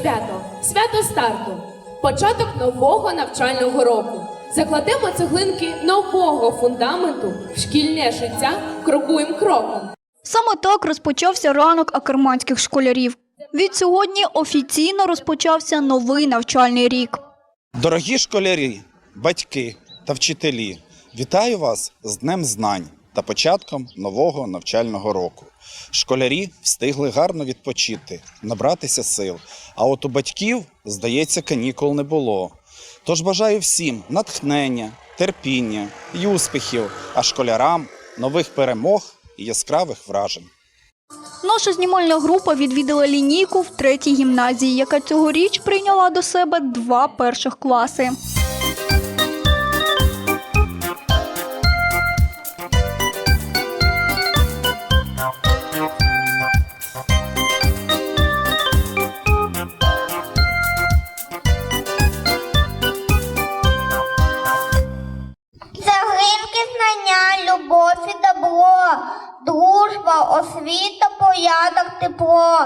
Свято, свято старту, початок нового навчального року. Закладемо цеглинки нового фундаменту в шкільне життя крокуєм кроком. Саме так розпочався ранок акерманських школярів. Від сьогодні офіційно розпочався новий навчальний рік. Дорогі школярі, батьки та вчителі, вітаю вас з Днем Знань та початком нового навчального року. Школярі встигли гарно відпочити, набратися сил. А от у батьків, здається, канікул не було. Тож бажаю всім натхнення, терпіння і успіхів, а школярам нових перемог і яскравих вражень. Наша знімальна група відвідала лінійку в третій гімназії, яка цьогоріч прийняла до себе два перших класи. Знання, любов і добро, дружба, освіта, порядок, тепло.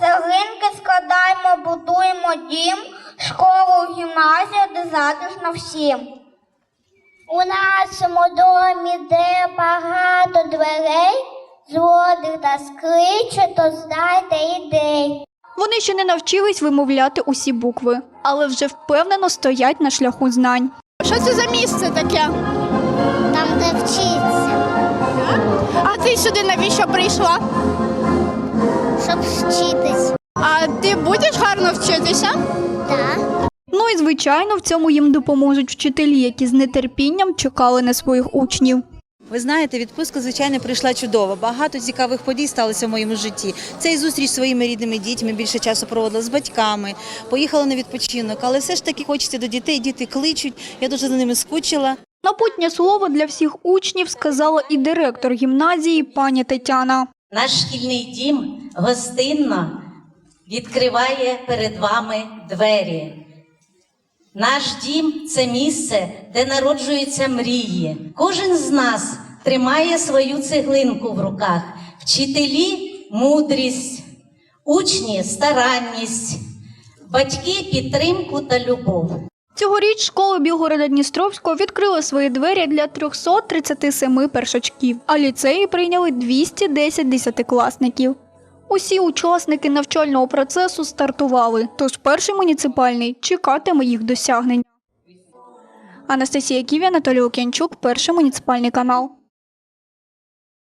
Цеглинки складаємо, будуємо дім, школу, гімназію, де затишно всім. У нашому домі, де багато дверей, злодих та скриче, то знайте ідей. Вони ще не навчились вимовляти усі букви, але вже впевнено стоять на шляху знань. Що це за місце таке? Там, де вчиться, А ти сюди навіщо прийшла? щоб вчитись. А ти будеш гарно вчитися? Так. Ну і звичайно, в цьому їм допоможуть вчителі, які з нетерпінням чекали на своїх учнів. Ви знаєте, відпустка, звичайно, прийшла чудово. Багато цікавих подій сталося в моєму житті. Це і зустріч зі своїми рідними дітьми, більше часу проводила з батьками, поїхала на відпочинок, але все ж таки хочеться до дітей, діти кличуть. Я дуже за ними скучила. Напутнє слово для всіх учнів сказала і директор гімназії пані Тетяна. Наш шкільний дім гостинно відкриває перед вами двері. Наш дім це місце, де народжуються мрії. Кожен з нас тримає свою цеглинку в руках. Вчителі мудрість, учні старанність, батьки підтримку та любов. Цьогоріч школи Білгорода Дністровського відкрили свої двері для 337 першачків, а ліцеї прийняли 210 десятикласників. Усі учасники навчального процесу стартували, тож перший муніципальний чекатиме їх досягнень. Анастасія Ківі, Анатолій Лук'янчук, перший муніципальний канал.